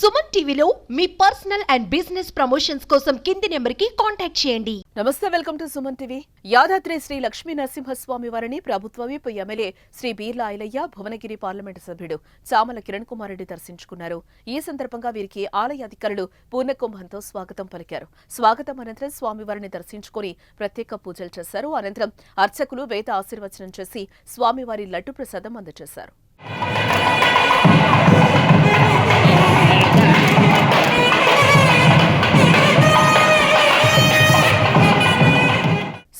సుమన్ టీవీలో మీ personal and business promotions కోసం కింది నెంబర్కి కాంటాక్ట్ చేయండి. నమస్తే welcome to Suman TV. Yadadri Sri Lakshmi Narasimhaswamy వారిని ప్రభుత్వ whip MLA Sri Beerla Ailaiah Bhuvanagiri parliament సభ్యుడు చామల కిరణ్ కుమార్ రెడ్డి దర్శించుకున్నారు. ఈ సందర్భంగా వీరికి ఆలయ అధికారులు పూర్ణకుంభంతో స్వాగతం పలికారు. స్వాగతం అనంతరం స్వామివారిని దర్శించుకుని ప్రత్యేక పూజలు చేశారు. అనంతరం అర్చకులు వేద ఆశీర్వచనం చేసి స్వామివారి లడ్డు ప్రసాదం అందజేశారు.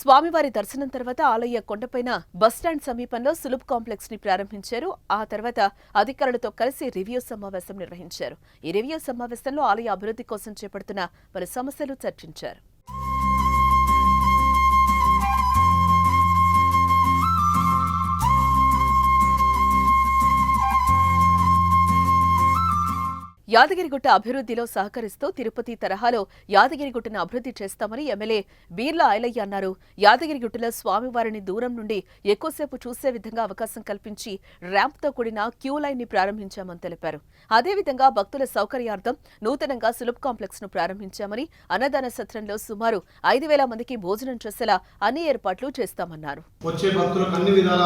స్వామివారి దర్శనం తర్వాత ఆలయ కొండపైన బస్టాండ్ సమీపంలో సులుబ్ కాంప్లెక్స్ని ప్రారంభించారు. ఆ తర్వాత అధికారులతో కలిసి రివ్యూ సమావేశం నిర్వహించారు. ఈ రివ్యూ సమావేశంలో ఆలయ అభివృద్ధి కోసం చేపడుతున్న పలు సమస్యలు చర్చించారు. యాదగిరిగుట్ట అభివృద్ధిలో సహకరిస్తూ తిరుపతి తరహాలో యాదగిరిగుట్టను అభివృద్ధి చేస్తామని ఎమ్మెల్యే బీర్ల ఆయలయ్య అన్నారు. యాదగిరిగుట్టలో స్వామివారిని దూరం నుండి ఎక్కువసేపు చూసే విధంగా అవకాశం కల్పించి ర్యాంప్తో కూడిన క్యూ లైన్ని ప్రారంభించామని తెలిపారు. అదేవిధంగా భక్తుల సౌకర్యార్థం నూతనంగా సులభ్ కాంప్లెక్స్ను ప్రారంభించామని అన్నదాన సత్రంలో సుమారు ఐదు వేల మందికి భోజనం చేసేలా అన్ని ఏర్పాట్లు చేస్తామన్నారు. వచ్చే భక్తులకు అన్ని విధాల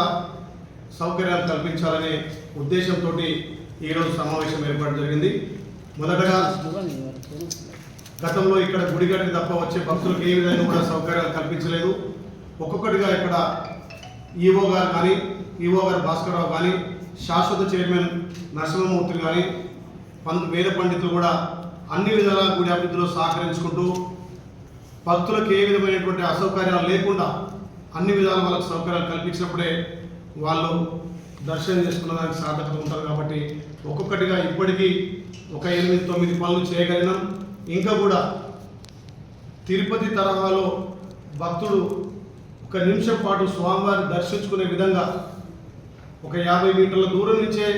సౌకర్యాలు కల్పించాలనే ఉద్దేశంతో ఈరోజు సమావేశం ఏర్పాటు జరిగింది. మొదటగా గతంలో ఇక్కడ గుడిగడికి తప్ప వచ్చే భక్తులకు ఏ విధంగా కూడా సౌకర్యాలు కల్పించలేదు. ఒక్కొక్కటిగా ఇక్కడ ఈవో గారు కానీ ఈవో గారు భాస్కరరావు కానీ శాశ్వత చైర్మన్ నరసింహమూర్తి కానీ పంత వేద పండితులు కూడా అన్ని విధాల గుడి అభివృద్ధిలో సహకరించుకుంటూ భక్తులకు ఏ విధమైనటువంటి అసౌకర్యాలు లేకుండా అన్ని విధాల వాళ్ళకి సౌకర్యాలు కల్పించినప్పుడే వాళ్ళు దర్శనం చేసుకున్న దానికి సార్థకత ఉంటారు కాబట్టి ఒక్కొక్కటిగా ఇప్పటికీ ఒక ఎనిమిది తొమ్మిది పనులు చేయగలిగినాం. ఇంకా కూడా తిరుపతి తరహాలో భక్తుడు ఒక నిమిషం పాటు స్వామివారిని దర్శించుకునే విధంగా ఒక యాభై మీటర్ల దూరం నుంచే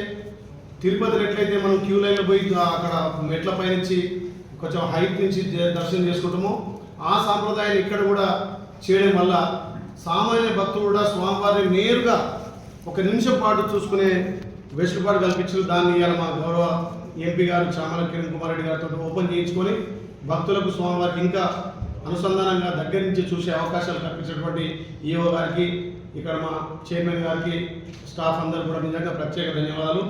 తిరుపతి ఎట్లయితే మనం క్యూ లైన్లో పోయి అక్కడ మెట్ల పైనుంచి కొంచెం హైట్ నుంచి దర్శనం చేసుకుంటామో ఆ సాంప్రదాయాన్ని ఇక్కడ కూడా చేయడం వల్ల సామాన్య భక్తులు కూడా స్వామివారిని నేరుగా ఒక నిమిషం పాటు చూసుకునే వెసులుబాటు కల్పించారు దాన్ని ఇవాళ మా గౌరవ ఎంపీ గారు చామల కిరణ్ కుమార్ రెడ్డి గారితో ఓపెన్ చేయించుకొని భక్తులకు స్వామివారికి ఇంకా అనుసంధానంగా దగ్గర నుంచి చూసే అవకాశాలు కల్పించినటువంటి ఈఓ గారికి ఇక్కడ మా చైర్మన్ గారికి స్టాఫ్ అందరూ కూడా నిజంగా ప్రత్యేక ధన్యవాదాలు.